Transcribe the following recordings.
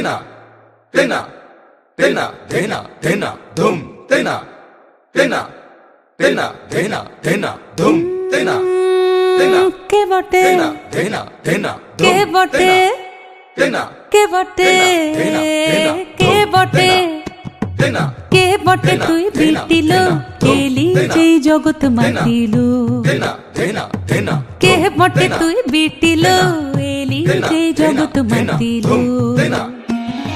तेना तेना तेना धेना धेना धुम तेना तेना तेना धेना धेना धुम तेना तेना के बटे धेना धेना के बटे तेना के बटे के बटे তেনা কে বটে তুই বিটিল কেলি যেই জগৎ মাতিল কে বটে তুই বিটিল এলি যেই জগৎ মাতিল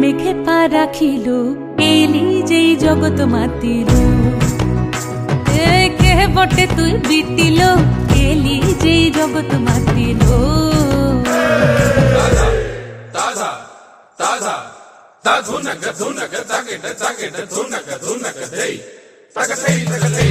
মেঘে পা রাখিল এলি যেই জগৎ মাতিল। কে বটে তুই বিটিল এলি যেই জগৎ মাতিল। তাজা তাজা তা ধুনক ধুনক তাগেট তাগেট ধুনক ধুনক দেই তাগ দেই তাগ দেই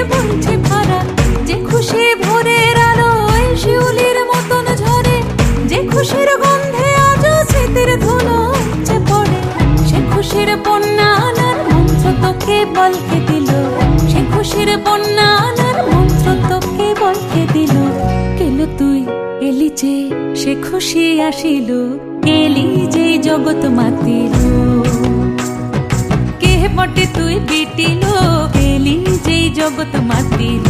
রাত্রি ভরা, যে খুশি ভোরের আলোয় শিউলির মতন ঝরে, যে খুশির গন্ধে আজও স্মৃতির ধুলো পড়ে। সে খুশির বন্যা আনার মন্ত্র তোকে বলকে দিল, সে খুশির বন্যা আনার মন্ত্র তোকে বলকে দিল। তুই এলি যে সে খুশি আসিল, এলি যে জগৎ মাতিল। কে বটে তুই বিটিল জগৎ মাতিল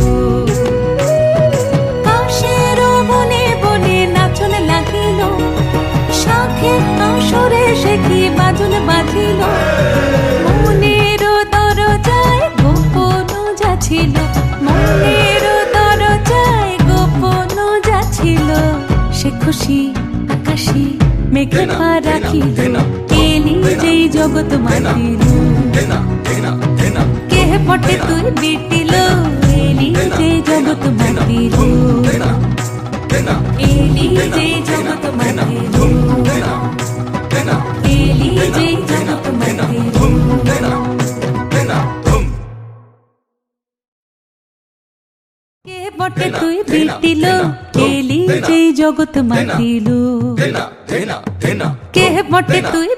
কাশের বনে বনে নাচন লাগিল। শাখে কাশরে সে কি বাজন বাজিল। মনের দরজায় গোপন যাছিল মনের দরজায় গোপন যাছিল সে খুশি আকাশে মেঘে তেনা, পা রাখিল। তেনা, এলি জগৎ মাতিল পটে তুই তেনা, জগৎ তেনা এলি যে জগৎ তেনা এলি যে জগৎ কে বটে তুই ধুম, এলি যে জগৎ মাতিল কে বটে তুই